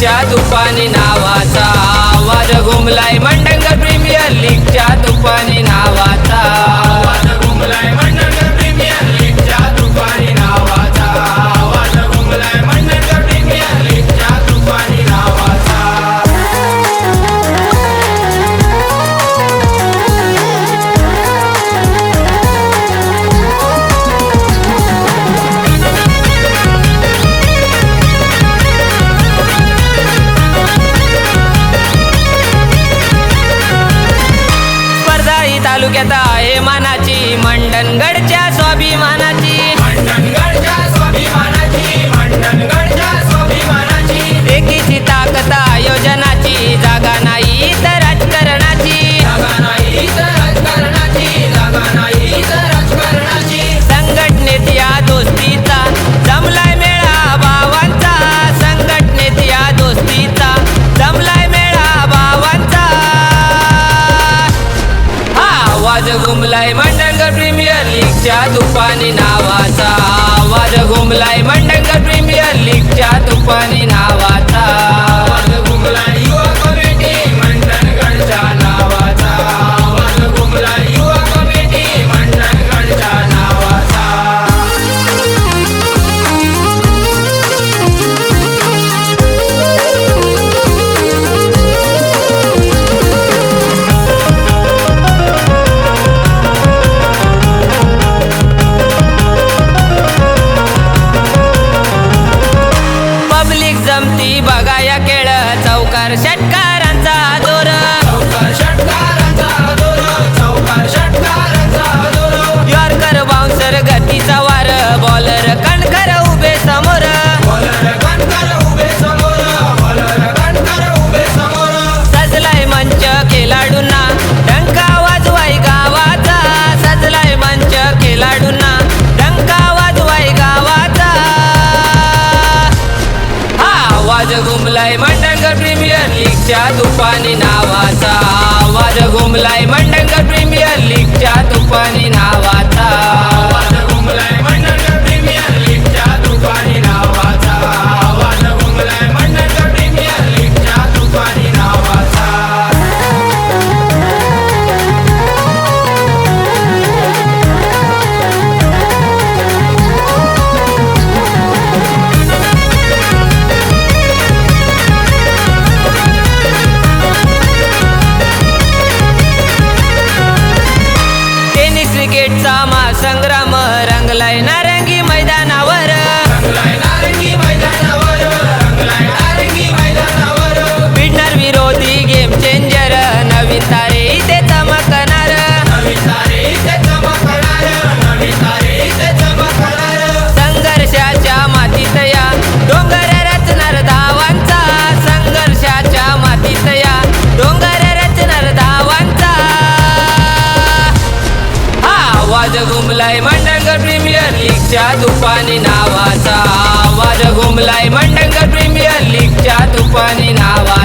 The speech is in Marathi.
लीगच्या तुफानी नावाचा आवाज घुमलाय. मंडंग प्रीमियर लीगच्या तुफानी नावाचा तालुक्यात आहे मानाची मंडणगडच्या स्वाभिमाना घुमलाय मंडंग प्रीमियर लीगच्या तुफानी नावाचा. आवाज घुमलाय मंडंग प्रीमियर लीगच्या तुफानी नावाचा. said आवाज घुमलाय मंडंग प्रीमियर लीगच्या तुफानी नावाचा आवाज घुमलाय मंडंग प्रीमियर लीगच्या नारंगी मैदानावर. रंगलाय विरोधी गेम चेंजर नवीन तारे इथे चमकणार. संघर्षाच्या मातीत या. डोंगर रचणार धावांचा. संघर्षाच्या मातीत या. डोंगर रचणार धावांचा. हा आवाज घुमलाय मंडंग लीगच्या तुफानी नावाचा आवाज घुमलाय मंडंग प्रीमियर लीगच्या तुफानी नावा